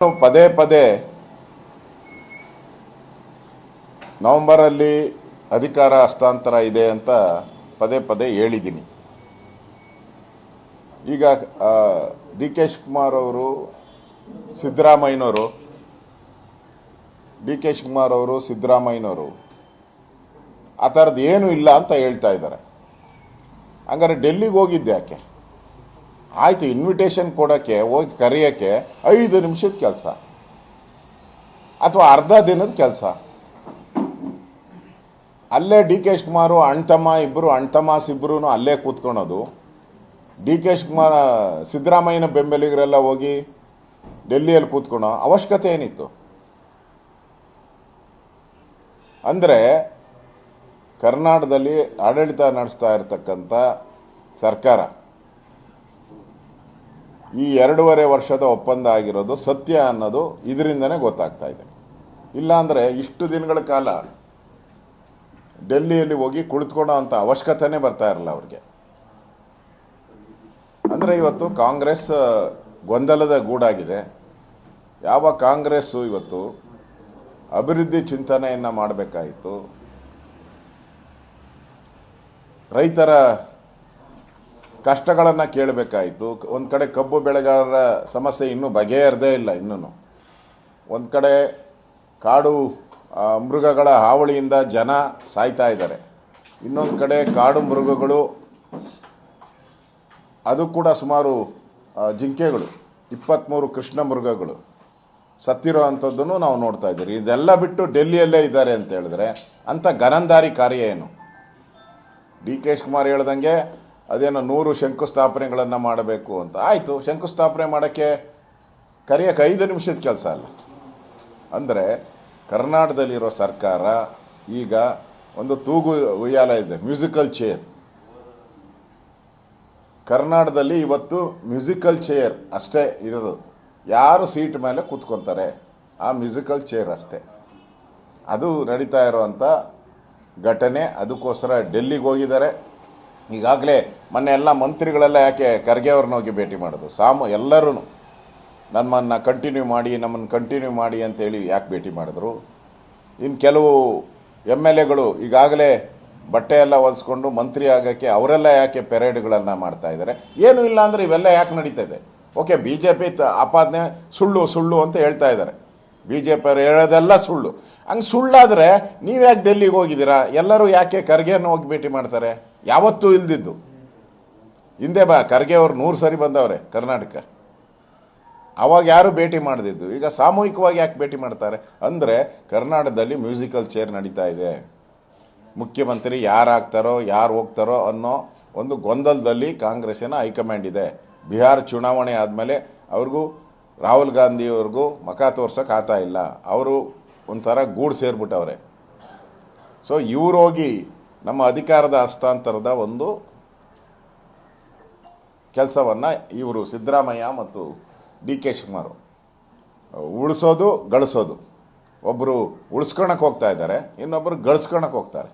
ಪದೇ ಪದೇ ನವೆಂಬರಲ್ಲಿ ಅಧಿಕಾರ ಹಸ್ತಾಂತರ ಇದೆ ಅಂತ ಪದೇ ಪದೇ ಹೇಳಿದ್ದೀನಿ. ಈಗ ಡಿ ಕೆ ಶಿವಕುಮಾರ್ ಅವರು, ಸಿದ್ದರಾಮಯ್ಯನವರು, ಡಿ ಕೆ ಶಿವಕುಮಾರ್ ಅವರು, ಸಿದ್ದರಾಮಯ್ಯನವರು, ಆ ಥರದ್ದು ಏನೂ ಇಲ್ಲ ಅಂತ ಹೇಳ್ತಾ ಇದ್ದಾರೆ. ಹಂಗಾರೆ ಡೆಲ್ಲಿಗೆ ಹೋಗಿದ್ದೆ ಯಾಕೆ? ಆಯಿತು ಇನ್ವಿಟೇಷನ್ ಕೊಡೋಕ್ಕೆ, ಹೋಗಿ ಕರೆಯೋಕ್ಕೆ ಐದು ನಿಮಿಷದ ಕೆಲಸ. ಅಥವಾ ಅರ್ಧ ದಿನದ ಕೆಲಸ. ಅಲ್ಲೇ ಡಿ ಕೆ ಶಿವಕುಮಾರು ಅಣ್ತಮ್ಮ ಇಬ್ಬರು ಅಣ್ತಮಾಸ್ ಇಬ್ಬರೂ ಅಲ್ಲೇ ಕೂತ್ಕೊಳೋದು. ಡಿ ಕೆ ಶಿವಕುಮಾರ್, ಸಿದ್ದರಾಮಯ್ಯನ ಬೆಂಬಲಿಗರೆಲ್ಲ ಹೋಗಿ ಡೆಲ್ಲಿಯಲ್ಲಿ ಕೂತ್ಕೊಳೋ ಅವಶ್ಯಕತೆ ಏನಿತ್ತು? ಅಂದರೆ ಕರ್ನಾಟಕದಲ್ಲಿ ಆಡಳಿತ ನಡೆಸ್ತಾ ಇರತಕ್ಕಂಥ ಸರ್ಕಾರ. ಈ ಎರಡೂವರೆ ವರ್ಷದ ಒಪ್ಪಂದ ಆಗಿರೋದು ಸತ್ಯ ಅನ್ನೋದು ಇದರಿಂದನೇ ಗೊತ್ತಾಗ್ತಾ ಇದೆ. ಇಲ್ಲಾಂದರೆ ಇಷ್ಟು ದಿನಗಳ ಕಾಲ ಡೆಲ್ಲಿಯಲ್ಲಿ ಹೋಗಿ ಕುಳಿತುಕೊಳ್ಳೋ ಅಂಥ ಅವಶ್ಯಕತೆನೇ ಬರ್ತಾ ಇರಲ್ಲ ಅವ್ರಿಗೆ. ಅಂದರೆ ಇವತ್ತು ಕಾಂಗ್ರೆಸ್ ಗೊಂದಲದ ಗೂಡಾಗಿದೆ. ಯಾವ ಕಾಂಗ್ರೆಸ್ಸು ಇವತ್ತು ಅಭಿವೃದ್ಧಿ ಚಿಂತನೆಯನ್ನು ಮಾಡಬೇಕಾಯಿತು. ರೈತರ ಕಷ್ಟಗಳನ್ನು ಕೇಳಬೇಕಾಯಿತು. ಒಂದು ಕಡೆ ಕಬ್ಬು ಬೆಳೆಗಾರರ ಸಮಸ್ಯೆ ಇನ್ನೂ ಬಗೆಹರದೇ ಇಲ್ಲ ಇನ್ನೂ ಒಂದು ಕಡೆ ಕಾಡು ಮೃಗಗಳ ಹಾವಳಿಯಿಂದ ಜನ ಸಾಯ್ತಾ ಇದ್ದಾರೆ. ಇನ್ನೊಂದು ಕಡೆ ಕಾಡು ಮೃಗಗಳು, ಅದು ಕೂಡ ಸುಮಾರು ಜಿಂಕೆಗಳು ಇಪ್ಪತ್ತ್ಮೂರು ಕೃಷ್ಣ ಮೃಗಗಳು. ಸತ್ತಿರೋ ಅಂಥದ್ದನ್ನು ನಾವು ನೋಡ್ತಾ ಇದ್ದೀರಿ. ಇದೆಲ್ಲ ಬಿಟ್ಟು ಡೆಲ್ಲಿಯಲ್ಲೇ ಇದ್ದಾರೆ ಅಂತ ಹೇಳಿದ್ರೆ ಅಂಥ ಗನಂದಾರಿ ಕಾರ್ಯ ಏನು? ಡಿ ಕೆ ಶಿವಕುಮಾರ್ ಹೇಳ್ದಂಗೆ ಅದೇನೋ ನೂರು ಶಂಕುಸ್ಥಾಪನೆಗಳನ್ನು ಮಾಡಬೇಕು ಅಂತ. ಆಯಿತು, ಶಂಕುಸ್ಥಾಪನೆ ಮಾಡೋಕ್ಕೆ ಕರೆಯೋಕೆ ಐದು ನಿಮಿಷದ ಕೆಲಸ ಅಲ್ಲ. ಅಂದರೆ ಕರ್ನಾಟಕದಲ್ಲಿರೋ ಸರ್ಕಾರ ಈಗ ಒಂದು ತೂಗು ಉಯ್ಯಾಲ ಇದೆ, ಮ್ಯೂಸಿಕಲ್ ಚೇರ್. ಕರ್ನಾಟಕದಲ್ಲಿ ಇವತ್ತು ಮ್ಯೂಸಿಕಲ್ ಚೇರ್ ಅಷ್ಟೇ ಇರೋದು. ಯಾರು ಸೀಟ್ ಮೇಲೆ ಕೂತ್ಕೊತಾರೆ, ಆ ಮ್ಯೂಸಿಕಲ್ ಚೇರ್ ಅಷ್ಟೇ. ಅದು ನಡೀತಾ ಇರೋವಂಥ ಘಟನೆ, ಅದಕ್ಕೋಸ್ಕರ ಡೆಲ್ಲಿಗೆ ಹೋಗಿದ್ದಾರೆ. ಈಗಾಗಲೇ ಮೊನ್ನೆ ಎಲ್ಲ ಮಂತ್ರಿಗಳೆಲ್ಲ ಯಾಕೆ ಖರ್ಗೆ ಅವ್ರನ್ನ ಹೋಗಿ ಭೇಟಿ ಮಾಡೋದು? ಸಾಮು ಎಲ್ಲರೂ ನಮ್ಮನ್ನು ಕಂಟಿನ್ಯೂ ಮಾಡಿ, ನಮ್ಮನ್ನು ಕಂಟಿನ್ಯೂ ಮಾಡಿ ಅಂತೇಳಿ ಯಾಕೆ ಭೇಟಿ ಮಾಡಿದ್ರು? ಇನ್ನು ಕೆಲವು ಎಂ ಎಲ್ ಎಗಳು ಈಗಾಗಲೇ ಬಟ್ಟೆ ಎಲ್ಲ ಹೊಲಿಸ್ಕೊಂಡು ಮಂತ್ರಿ ಆಗೋಕ್ಕೆ ಅವರೆಲ್ಲ ಯಾಕೆ ಪೆರೇಡ್ಗಳನ್ನು ಮಾಡ್ತಾ ಇದ್ದಾರೆ? ಏನೂ ಇಲ್ಲ ಅಂದರೆ ಇವೆಲ್ಲ ಯಾಕೆ ನಡೀತಾ ಇದೆ? ಓಕೆ ಬಿ ಜೆ ಪಿ ಆಪಾದನೆ ಸುಳ್ಳು ಸುಳ್ಳು ಅಂತ ಹೇಳ್ತಾ ಇದ್ದಾರೆ. ಬಿ ಜೆ ಪಿಯವ್ರು ಹೇಳೋದೆಲ್ಲ ಸುಳ್ಳು. ಹಂಗೆ ಸುಳ್ಳಾದರೆ ನೀವು ಯಾಕೆ ಡೆಲ್ಲಿಗೆ ಹೋಗಿದ್ದೀರಾ? ಎಲ್ಲರೂ ಯಾಕೆ ಖರ್ಗೆಯನ್ನು ಹೋಗಿ ಭೇಟಿ ಮಾಡ್ತಾರೆ? ಯಾವತ್ತೂ ಇಲ್ದಿದ್ದು. ಹಿಂದೆ ಬಾ, ಖರ್ಗೆ ಅವ್ರು ನೂರು ಸರಿ ಬಂದವ್ರೆ ಕರ್ನಾಟಕ. ಅವಾಗ ಯಾರು ಭೇಟಿ ಮಾಡದಿದ್ದು? ಈಗ ಸಾಮೂಹಿಕವಾಗಿ ಯಾಕೆ ಭೇಟಿ ಮಾಡ್ತಾರೆ? ಅಂದರೆ ಕರ್ನಾಟಕದಲ್ಲಿ ಮ್ಯೂಸಿಕಲ್ ಚೇರ್ ನಡೀತಾ ಇದೆ. ಮುಖ್ಯಮಂತ್ರಿ ಯಾರು ಆಗ್ತಾರೋ ಯಾರು ಹೋಗ್ತಾರೋ ಅನ್ನೋ ಒಂದು ಗೊಂದಲದಲ್ಲಿ ಕಾಂಗ್ರೆಸ್ಸಿನ ಹೈಕಮಾಂಡ್ ಇದೆ. ಬಿಹಾರ ಚುನಾವಣೆ ಆದಮೇಲೆ ಅವ್ರಿಗೂ ರಾಹುಲ್ ಗಾಂಧಿಯವ್ರಿಗೂ ಮಖ ತೋರ್ಸೋಕೆ ಆಗ್ತಾ ಇಲ್ಲ. ಅವರು ಒಂಥರ ಗೂಡು ಸೇರಿಬಿಟ್ಟವ್ರೆ. ಸೊ ಇವರೋಗಿ ನಮ್ಮ ಅಧಿಕಾರದ ಹಸ್ತಾಂತರದ ಒಂದು ಕೆಲಸವನ್ನು ಇವರು ಸಿದ್ದರಾಮಯ್ಯ ಮತ್ತು ಡಿ ಕೆ ಶಿವಕುಮಾರ್ ಉಳಿಸೋದು, ಗಳಿಸೋದು. ಒಬ್ಬರು ಉಳಿಸ್ಕೊಳಕ್ಕೆ ಹೋಗ್ತಾ ಇದ್ದಾರೆ ಇನ್ನೊಬ್ಬರು ಗಳಿಸ್ಕೊಳಕ್ಕೆ ಹೋಗ್ತಾರೆ.